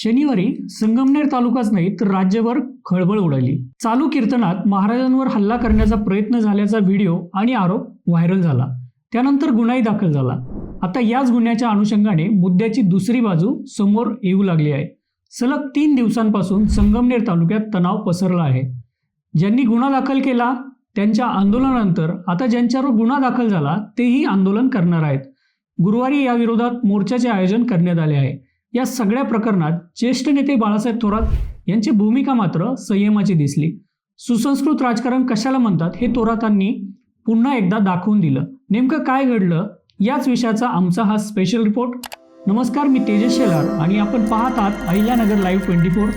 शनिवारी संगमनेर तालुकाच नाही तर राज्यभर खळबळ उडाली. चालू कीर्तनात महाराजांवर हल्ला करण्याचा प्रयत्न झाल्याचा व्हिडिओ आणि आरोप व्हायरल झाला. त्यानंतर गुन्हाही दाखल झाला. आता याच गुन्ह्याच्या अनुषंगाने मुद्द्याची दुसरी बाजू समोर येऊ लागली आहे. सलग तीन दिवसांपासून संगमनेर तालुक्यात तणाव पसरला आहे. ज्यांनी गुन्हा दाखल केला त्यांच्या आंदोलनानंतर आता ज्यांच्यावर गुन्हा दाखल झाला तेही आंदोलन करणार आहेत. गुरुवारी या विरोधात मोर्चाचे आयोजन करण्यात आले आहे. या सगळ्या प्रकरणात ज्येष्ठ नेते बाळासाहेब थोरात यांची भूमिका मात्र संयमाची दिसली. सुसंस्कृत राजकारण कशाला म्हणतात हे थोरातांनी पुन्हा एकदा दाखवून दिलं. नेमकं काय घडलं? याच विषयाचा आमचा हा स्पेशल रिपोर्ट नमस्कार मी तेजस शेलार आणि आपण पाहत आहात अहिल्यानगर लाईव्ह ट्वेंटी फोर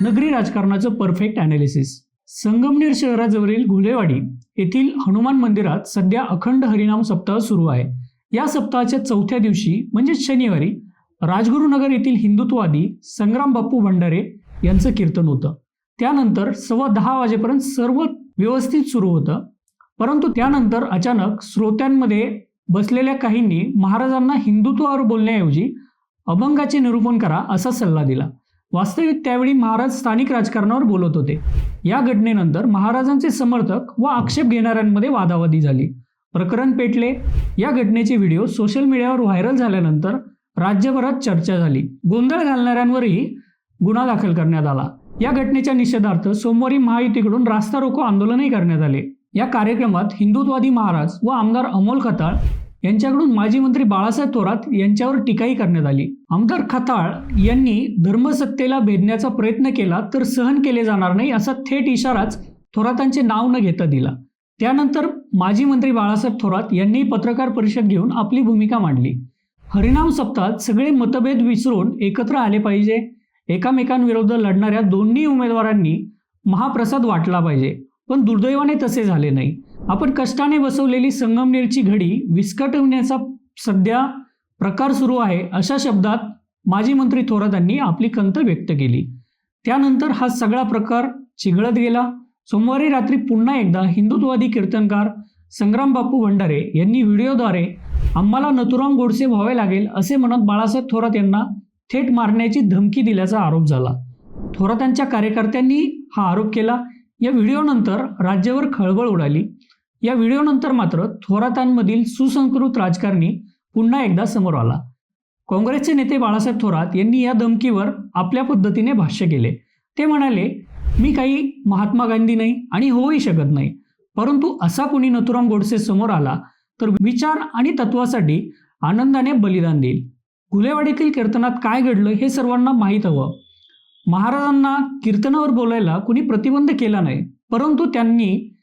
नगरी राजकारणाचं परफेक्ट अनालिसिस संगमनेर शहराजवळील घुलेवाडी येथील हनुमान मंदिरात सध्या अखंड हरिनाम सप्ताह सुरू आहे. या सप्ताहाच्या चौथ्या दिवशी म्हणजेच शनिवारी राजगुरुनगर येथील हिंदुत्ववादी संग्राम बाप्पू भंडारे यांचं कीर्तन होतं. त्यानंतर सव्वा दहा वाजेपर्यंत सर्व व्यवस्थित सुरू होतं. परंतु त्यानंतर अचानक श्रोत्यांमध्ये बसलेल्या काहींनी महाराजांना हिंदुत्वावर बोलण्याऐवजी अभंगाचे निरूपण करा असा सल्ला दिला. वास्तविक त्यावेळी महाराज स्थानिक राजकारणावर बोलत होते. या घटनेनंतर महाराजांचे समर्थक व आक्षेप घेणाऱ्यांमध्ये वादावादी झाली. प्रकरण पेटले. या घटनेचे व्हिडिओ सोशल मीडियावर व्हायरल झाल्यानंतर राज्यभरात चर्चा झाली. गोंधळ घालणाऱ्यांवरही गुन्हा दाखल करण्यात आला. या घटनेच्या निषेधार्थ सोमवारी महायुतीकडून रास्ता रोको आंदोलनही करण्यात आले. या कार्यक्रमात हिंदुत्वादी महाराज व आमदार अमोल खताळ यांच्याकडून माजी मंत्री बाळासाहेब थोरात यांच्यावर टीकाही करण्यात आली. आमदार खताळ यांनी धर्मसत्तेला भेदण्याचा प्रयत्न केला तर सहन केले जाणार नाही असा थेट इशाराच थोरातांचे नाव न घेता दिला. त्यानंतर माजी मंत्री बाळासाहेब थोरात यांनी पत्रकार परिषद घेऊन आपली भूमिका मांडली. हरिनाम सप्ताहात सगळे मतभेद विसरून एकत्र आले पाहिजे. एकामेकांविरुद्ध लढणाऱ्या दोन्ही उमेदवारांनी महाप्रसाद वाटला पाहिजे. पण दुर्दैवाने तसे झाले नाही. आपण कष्टाने बसवलेली संगमनेरची घडी विस्कटवण्याचा सध्या प्रकार सुरू आहे अशा शब्दात माजी मंत्री थोरातांनी आपली खंत व्यक्त केली. त्यानंतर हा सगळा प्रकार चिघळत गेला. सोमवारी रात्री पुन्हा एकदा हिंदुत्ववादी कीर्तनकार संग्राम बापू भंडारे यांनी व्हिडिओद्वारे आम्हाला नथुराम गोडसे व्हावे लागेल असे म्हणत बाळासाहेब थोरात यांना थेट मारण्याची धमकी दिल्याचा आरोप झाला. थोरातांच्या कार्यकर्त्यांनी हा आरोप केला. या व्हिडिओनंतर राज्यावर खळबळ उडाली. या व्हिडिओनंतर मात्र थोरातांमधील सुसंस्कृत राजकारणी पुन्हा एकदा समोर आला. काँग्रेसचे नेते बाळासाहेब थोरात यांनी या धमकीवर आपल्या पद्धतीने भाष्य केले. ते म्हणाले मी काही महात्मा गांधी नाही आणि होऊही शकत नाही. परंतु असा कोणी नथुराम गोडसे समोर आला तर विचार आणि तत्वासाठी आनंदाने बलिदान देईल. घुलेवाडीतील कीर्तनात काय घडलं हे सर्वांना माहीत हवं. महाराजांना कीर्तनावर बोलायला कुणी प्रतिबंध केला नाही परंतु त्यांनी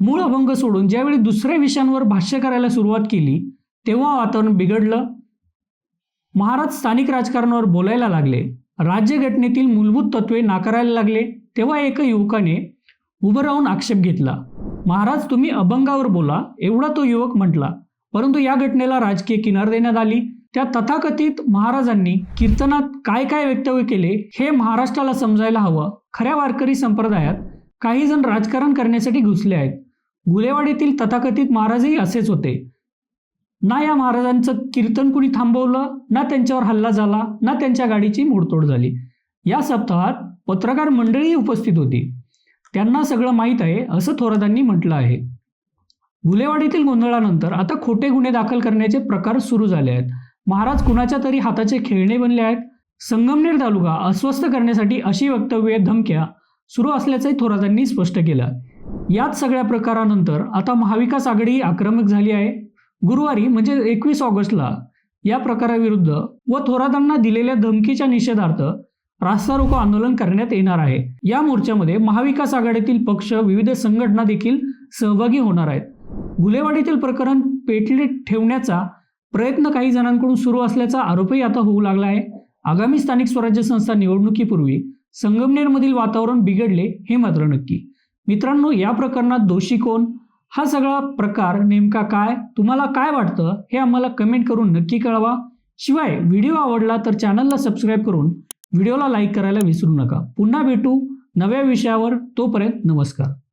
मूळ अभंग सोडून ज्यावेळी दुसऱ्या विषयांवर भाष्य करायला सुरुवात केली तेव्हा वातावरण बिघडलं. महाराज स्थानिक राजकारणावर बोलायला लागले. राज्यघटनेतील मूलभूत तत्वे नाकारायला लागले. तेव्हा एका युवकाने उभं राहून आक्षेप घेतला. महाराज तुम्ही अभंगावर बोला. एवढा तो युवक म्हटला. परंतु या घटनेला राजकीय किनार देण्यात आली. त्या तथाकथित महाराजांनी कीर्तनात काय काय वक्तव्य केले हे महाराष्ट्राला समजायला हवं. खऱ्या वारकरी संप्रदायात काही जण राजकारण करण्यासाठी घुसले आहेत. गुलेवाडीतील तथाकथित महाराजही असेच होते. ना या महाराजांचं कीर्तन कुणी थांबवलं ना त्यांच्यावर हल्ला झाला ना त्यांच्या गाडीची मोडतोड झाली. या सप्ताहात पत्रकार मंडळी उपस्थित होती. त्यांना सगळं माहीत आहे असं थोरातांनी म्हटलं आहे. गुलेवाडीतील गोंधळानंतर आता खोटे गुन्हे दाखल करण्याचे प्रकार सुरू झाले आहेत. महाराज कुणाच्या तरी हाताचे खेळणे बनले आहेत? संगमनेर तालुका अस्वस्थ करण्यासाठी अशी वक्तव्ये धमक्या सुरू असल्याचंही थोरातांनी स्पष्ट केलं. याच सगळ्या प्रकारानंतर आता महाविकास आघाडी आक्रमक झाली आहे. गुरुवारी म्हणजे एकवीस ऑगस्टला या प्रकाराविरुद्ध व थोरातांना दिलेल्या धमकीच्या निषेधार्थ रास्ता रोको आंदोलन करण्यात येणार आहे. या मोर्चामध्ये महाविकास आघाडीतील पक्ष विविध संघटना देखील सहभागी होणार आहेत. गुलेवाडीतील प्रकरण पेटले ठेवण्याचा प्रयत्न काही जणांकडून सुरू असल्याचा आरोपही आता होऊ लागला आहे. आगामी स्थानिक स्वराज्य संस्था निवडणुकीपूर्वी संगमनेरमधील वातावरण बिघडले हे मात्र नक्की. मित्रांनो या प्रकरणात दोषी कोण? हा सगळा प्रकार नेमका काय? तुम्हाला काय वाटतं? हे आम्हाला कमेंट करून नक्की कळवा. शिवाय व्हिडिओ आवडला तर चॅनलला सबस्क्राईब करून व्हिडिओला लाईक करायला विसरू नका. पुन्हा भेटू नव्या विषयावर. तोपर्यंत नमस्कार.